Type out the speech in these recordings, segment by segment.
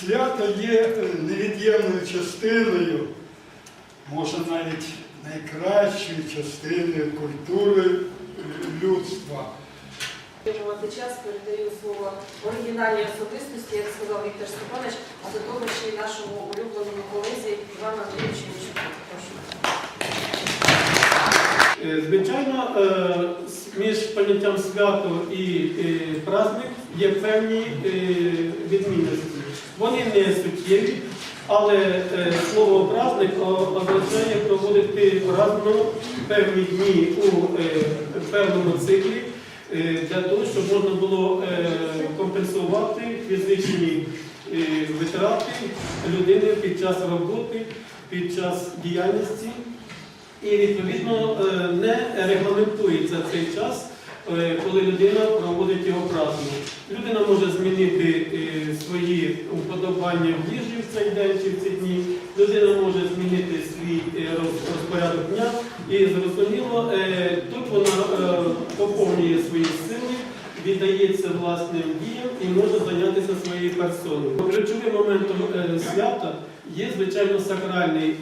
Свято є е, невід'ємною частиною, може навіть найкращою частиною культури е, людства. Час передаю слово оригінальній особистості, як сказав Віктор Степанович, а до того ще й нашому улюбленому колезі Івану Андрійовичу. Прошу. Е, Звичайно, між поняттям свято і праздник є певні відмінності. Вони не суттєві, але е, слово праздник означає проводити разом певні дні у е, певному циклі е, для того, щоб можна було компенсувати фізичні витрати людини під час роботи, під час діяльності. І відповідно не регламентується цей час, коли людина проводить його праздник. Людина може змінити е, свої уподобання в їжі в цей день чи в ці дні. Людина може змінити свій е, розпорядок дня. І зрозуміло, е, тут вона е, поповнює свої сили, віддається власним діям і може зайнятися своєю персоною. Ключовим моментом свята є, звичайно, сакральний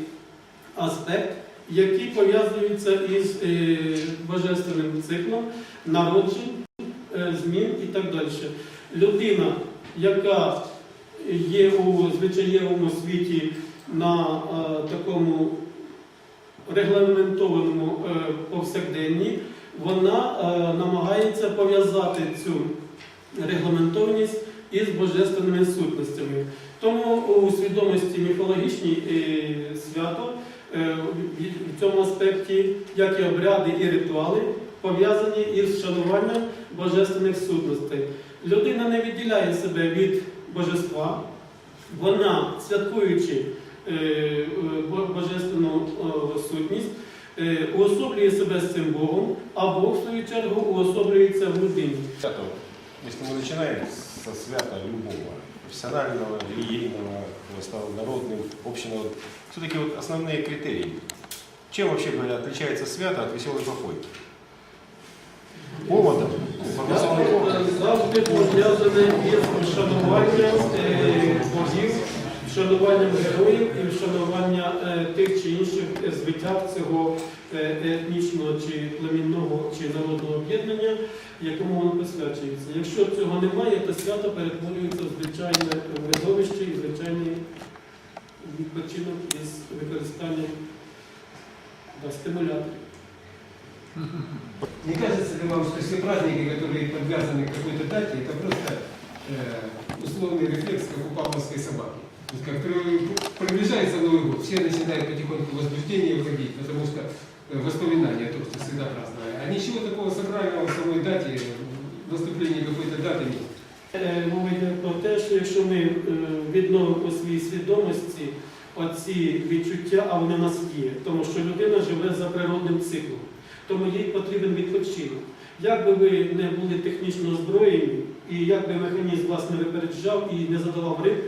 аспект, які пов'язуються із е, божественним циклом народжень, е, змін і так далі. Людина, яка є у звичаєвому світі на е, такому регламентованому е, повсякденні, вона е, намагається пов'язати цю регламентованість із божественними сутностями. Тому у свідомості міфологічній свято в- цьому аспекті, як і обряди і ритуали, пов'язані із шануванням божественних сутностей. Людина не відділяє себе від божества, вона, святкуючи е, е, бо- божественну е, сутність, е, уособлює себе з цим Богом, а Бог, в свою чергу, уособлюється в людині. Свято, если мы начинаем со свята любого, профессионального, религийного, стал народным, общего, все-таки вот основные критерии. Чем вообще говоря отличается свято от веселой попойки? Поводом? Информационный повод? завжди пов'язане із вшануванням е, богів, вшануванням героїв і вшанування е, тих чи інших е, звитяг цього е, етнічного чи племінного чи народного об'єднання, якому воно посвячується. Якщо цього немає, то свято перетворюється в звичайне видовище і звичайний відпочинок із використанням да, стимуляторів. Не кажется ли вам, что все праздники, которые подвязаны к какой-то дате, это просто э, условный рефлекс, как у павловской собаки? То есть, как при- приближается Новый год, все начинают потихоньку возбуждение выходить, потому что э, воспоминания о том, что всегда праздновали. А ничего такого сакрального в самой дате, в наступлении какой-то даты нет. Е, Мова йде про те, що якщо ми е, відновимо у своїй свідомості оці відчуття, а вони в нас є, тому що людина живе за природним циклом, тому їй потрібен відпочинок. Як би ви не були технічно озброєні, і як би механізм вас не випереджав і не задавав ритм,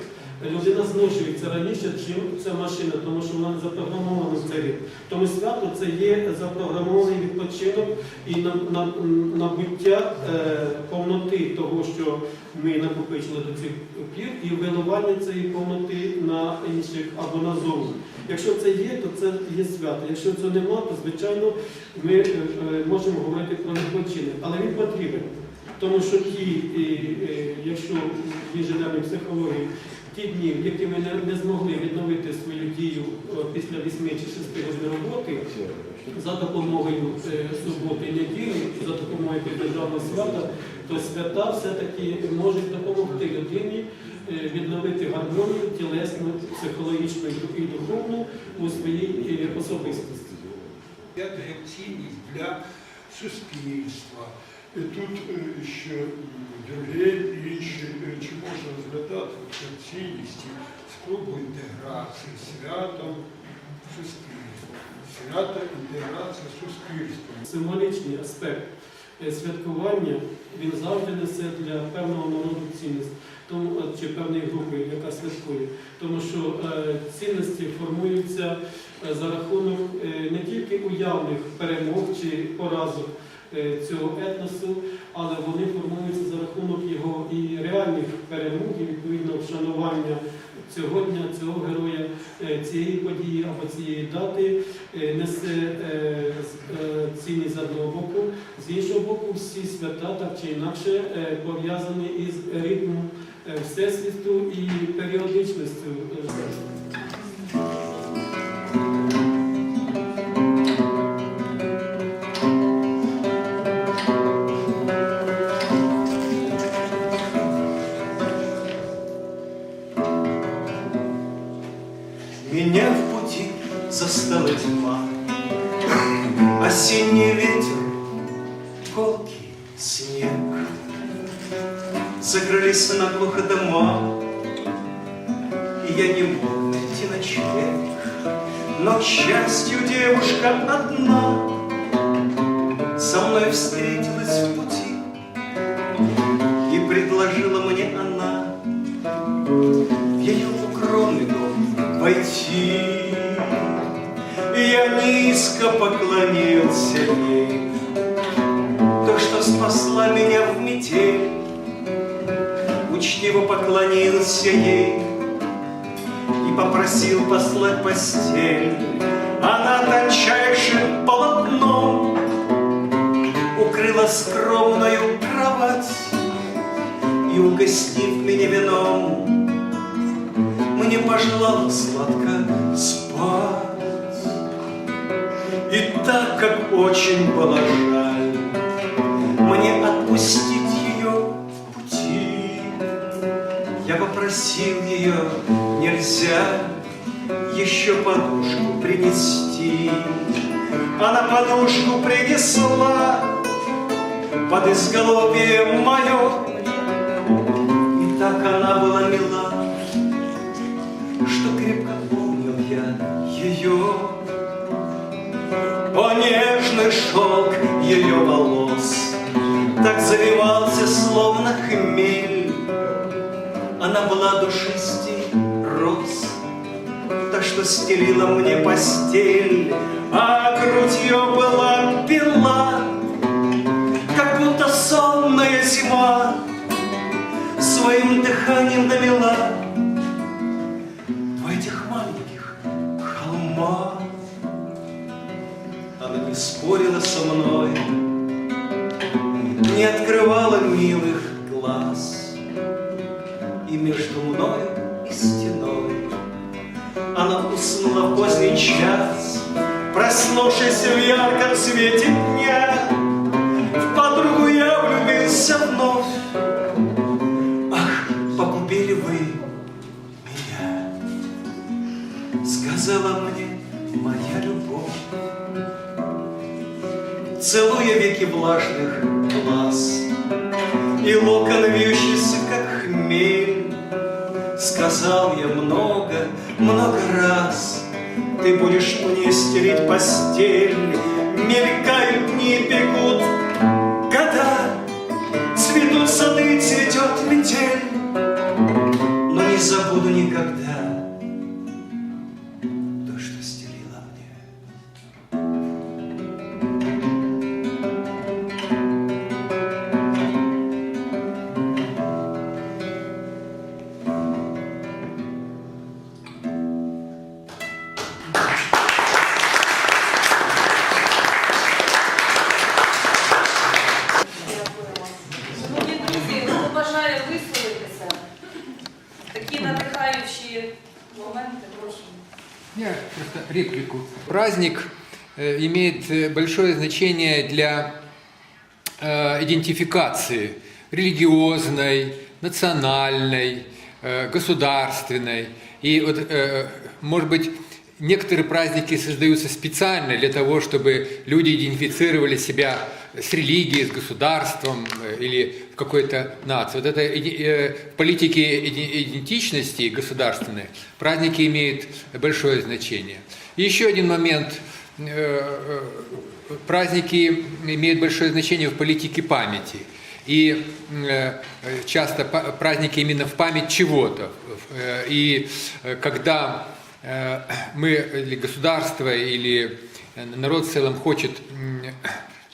людина зношується раніше, чим ця машина, тому що вона не запрограмована в цей ритм. Тому свято це є запрограмований відпочинок і на- на- набуття е, повноти того, що ми накопичили до цих пір, і виливання цієї повноти на інших або на зовні. Якщо це є, то це є свято. Якщо цього нема, то звичайно ми е, е, можемо говорити про відпочинок. Але він потрібен. Тому що ті, е, е, якщо в інженерній психології, ті дні, які ми не, змогли відновити свою дію після 8 чи 6 годин роботи, за допомогою е, суботи і неділі, за допомогою державного свята, то свята все-таки можуть допомогти людині відновити гармонію тілесну, психологічну і духовну у своїй особистості. Як цінність для суспільства. І тут е, ще Дюлей і інші, чи можна розглядати цю цінність спробу інтеграції святом суспільства. Свято інтеграція суспільства. Символічний аспект е, святкування він завжди несе для певного народу цінність, тому е, чи певної групи, яка святкує. Тому що е, цінності формуються за рахунок е, не тільки уявних перемог чи поразок цього етносу, але вони формуються за рахунок його і реальних перемог, і відповідно вшанування цього дня, цього героя, е, цієї події або цієї дати е, несе е, е, цінність з одного боку, з іншого боку, всі свята так чи інакше е, пов'язані із ритмом е, Всесвіту і періодичністю. Меня в пути застала тьма, Осенний ветер, колкий снег. Закрылись наглухо дома, И я не мог найти ночлег. Но, к счастью, девушка одна Со мной встретилась в пути И предложила мне она войти. Я низко поклонился ей, то, что спасла меня в метель. Учтиво поклонился ей и попросил послать постель. Она тончайшим полотном укрыла скромную кровать и, угостив меня вином, мне пожелала сладко спать. И так как очень было жаль мне отпустить ее в пути, я попросил ее, нельзя еще подушку принести. Она подушку принесла под изголовье мое, и так она была мила, что крепко помнил я ее. О, нежный шелк ее волос Так завивался, словно хмель Она была душистей роз Так что стелила мне постель А грудь ее была бела Как будто сонная зима Своим дыханием довела маленьких холмах она не спорила со мной, не открывала милых глаз. И между мною и стеной она уснула в поздний час, проснувшись в ярком свете дня. В подругу я влюбился вновь. Сказала мне моя любовь целуя веки влажных глаз. И локон вьющийся, как хмель, Сказал я много, много раз, Ты будешь мне стереть постель, Мелькают дни, бегут года, Цветут сады, цветет метель, Но не забуду никогда реплику. Праздник э, имеет э, большое значение для э, идентификации религиозной, национальной, государственной. И вот, может быть, некоторые праздники создаются специально для того, чтобы люди идентифицировали себя с религией, с государством или какой-то нации. Вот это в политике идентичности государственной праздники имеют большое значение. Еще один момент. Э, э, Праздники имеют большое значение в политике памяти. И э, часто праздники именно в память чего-то. И когда мы или государство, или народ в целом хочет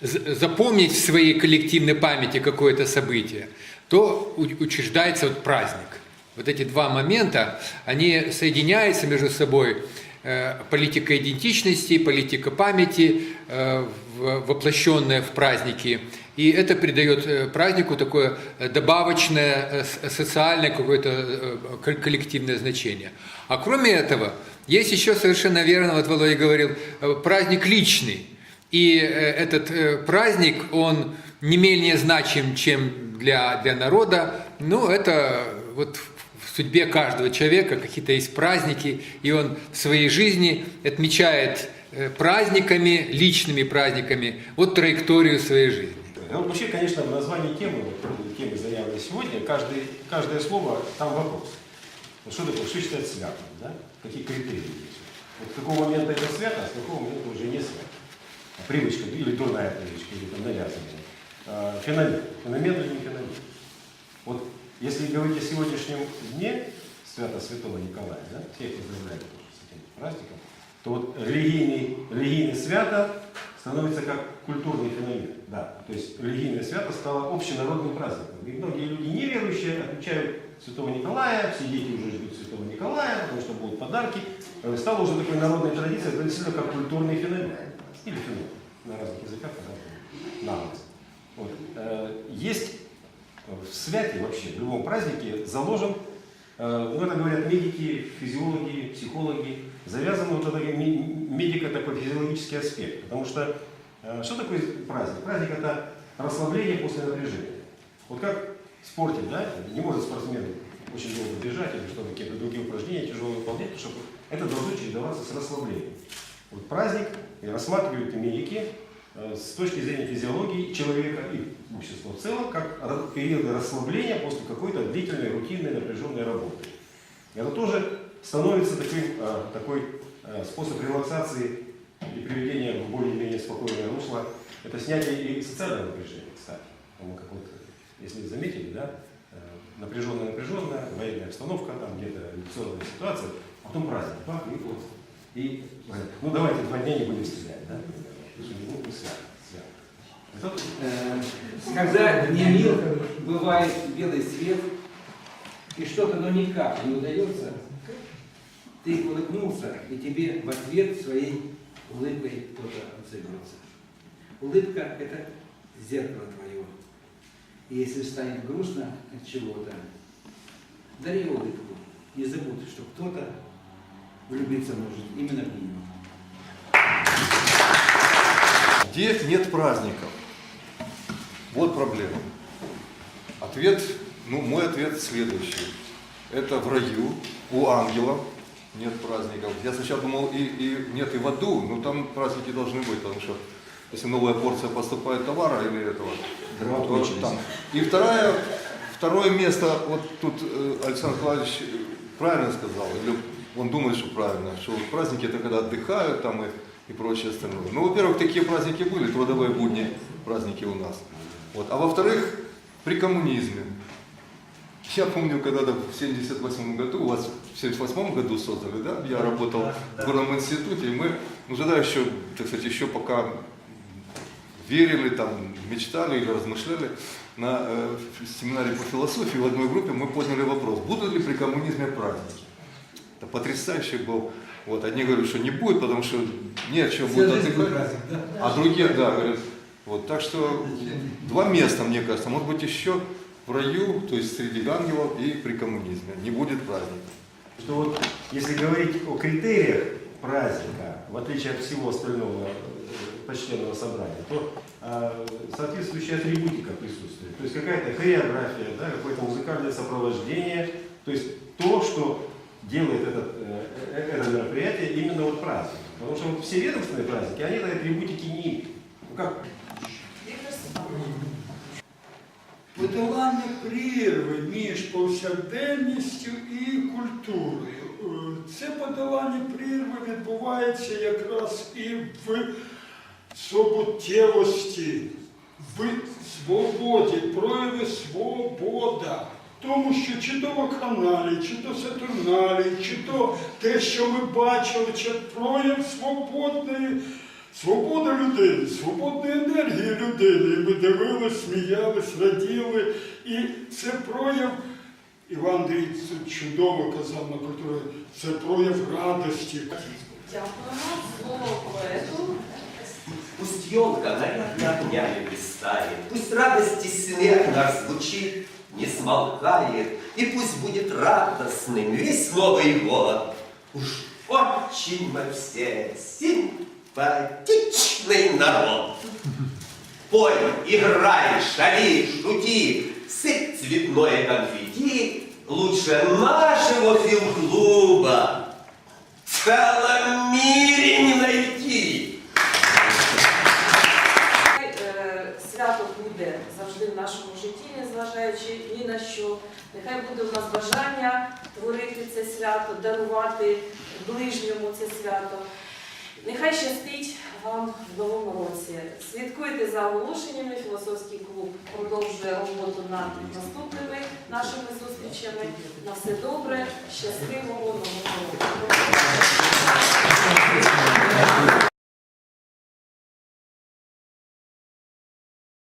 запомнить в своей коллективной памяти какое-то событие, то учреждается вот праздник. Вот эти два момента, они соединяются между собой. Э, Политика идентичности, политика памяти, э, воплощенная в праздники. И это придает э, празднику такое добавочное социальное какое-то кол- коллективное значение. А кроме этого, есть еще совершенно верно, вот Володя говорил, праздник личный. И этот праздник, он не менее значим, чем для, для народа. Ну, это вот судьбе каждого человека какие-то есть праздники, и он в своей жизни отмечает э, праздниками, личными праздниками, вот траекторию своей жизни. Ну, вообще, конечно, в названии темы, вот, темы заявленной сегодня, каждый, каждое слово, там вопрос. Вот что такое, что считается святым, да? Какие критерии есть? Вот с какого момента это свято, а с какого момента уже не свято? А Привычка, или дурная привычка, или там навязанная. А, Феномен. Феномен или не феномен? Вот если говорить о сегодняшнем дне свято Святого Николая, да, всех поздравляю с этим праздником, то вот религийный, религийный свято становится как культурный феномен. Да. То есть религийное свято стало общенародным праздником. И многие люди неверующие отмечают Святого Николая, все дети уже ждут Святого Николая, потому что будут подарки. Э, Стало уже такой народной традицией, это действительно как культурный феномен. Или феномен. На разных языках. На нас. Вот. Э, Есть в святе вообще, в любом празднике заложен, э, ну это говорят медики, физиологи, психологи, завязан вот этот медико такой физиологический аспект. Потому что э, что такое праздник? Праздник это расслабление после напряжения. Вот как в спорте, да, не может спортсмен очень долго бежать или что-то какие-то другие упражнения тяжелые выполнять, потому что это должно чередоваться с расслаблением. Вот праздник рассматривают медики э, с точки зрения физиологии человека и общества в целом, как ра- период расслабления после какой-то длительной, рутинной, напряженной работы. Это тоже становится таким, э, такой э, способ релаксации и приведения в более-менее спокойное русло. Это снятие и социального напряжения, кстати. Потому как вот, если заметили, да, напряженная-напряженная, военная обстановка, там где-то революционная ситуация, а потом праздник, бах, и вот. И, ну давайте два дня не будем стрелять, да? Когда не мир, бывает белый свет, и что-то ну никак не удается, ты улыбнулся, и тебе в ответ своей улыбкой кто-то отзовется. Улыбка – это зеркало твое. И если станет грустно от чего-то, дари улыбку. Не забудь, что кто-то влюбиться может именно в нее. Где нет праздников? Вот проблема. Ответ, ну, мой ответ следующий. Это в раю, у ангелов нет праздников. Я сначала думал, и, и нет и в аду, но там праздники должны быть, потому что если новая порция поступает товара или этого, то там. И вторая, второе место, вот тут э, Александр Николаевич э, правильно сказал, или он думает, что правильно, что праздники это когда отдыхают там и, и прочее остальное. Ну, во-первых, такие праздники были, трудовые будни, праздники у нас. Вот. А во-вторых, при коммунизме. Я помню, когда-то в 78 году, у вас в 78 году создали, да, я работал в горном институте, и мы, ну тогда еще, так сказать, еще пока верили, там, мечтали или размышляли, на э, семинаре по философии в одной группе мы подняли вопрос, будут ли при коммунизме праздники. Это потрясающий был. Вот, одни говорят, что не будет, потому что не о чем будет отдыхать. А другие, да, говорят, вот, так что два места, мне кажется, может быть еще в раю, то есть среди ангелов и при коммунизме. Не будет праздника. Что вот если говорить о критериях праздника, в отличие от всего остального э, почтенного собрания, то э, соответствующая атрибутика присутствует. То есть какая-то хореография, да, какое-то музыкальное сопровождение, то есть то, что делает этот, э, э, это мероприятие именно вот праздником. Потому что вот все ведомственные праздники, они этой атрибутики не имеют. Ну как Віктор Степанович. Подолання прірви між повсякденністю і культурою. Е, Це подолання прірви відбувається якраз і в суботєвості, в свободі, прояви свобода. Тому що чи то вакханалії, чи то сатурналії, чи то те, що ми бачили, чи прояв свободної Свобода людини, свободної енергії людини. І ми дивились, сміялись, раділи. І це прояв Іван Дріць чудово казав на культурі, це прояв радості. Дякуємо. Слово поету. Пусть елка нарядно огнями блистает, Пусть радости смех наш звучит, не смолкает, И пусть будет радостным весь новый год. Уж очень мы все симпатичный народ. Пой, играй, шали, шути, Сыпь цветное конфетти Лучше нашего филклуба В целом мире не найти. Буде завжди в нашому житті, незважаючи ні на що. Нехай буде в нас бажання творити це свято, дарувати ближньому це свято. Нехай щастить вам в новому році. Слідкуйте за оголошеннями. Філософський клуб продовжує роботу над наступними нашими зустрічами. На все добре, щасливого нового року.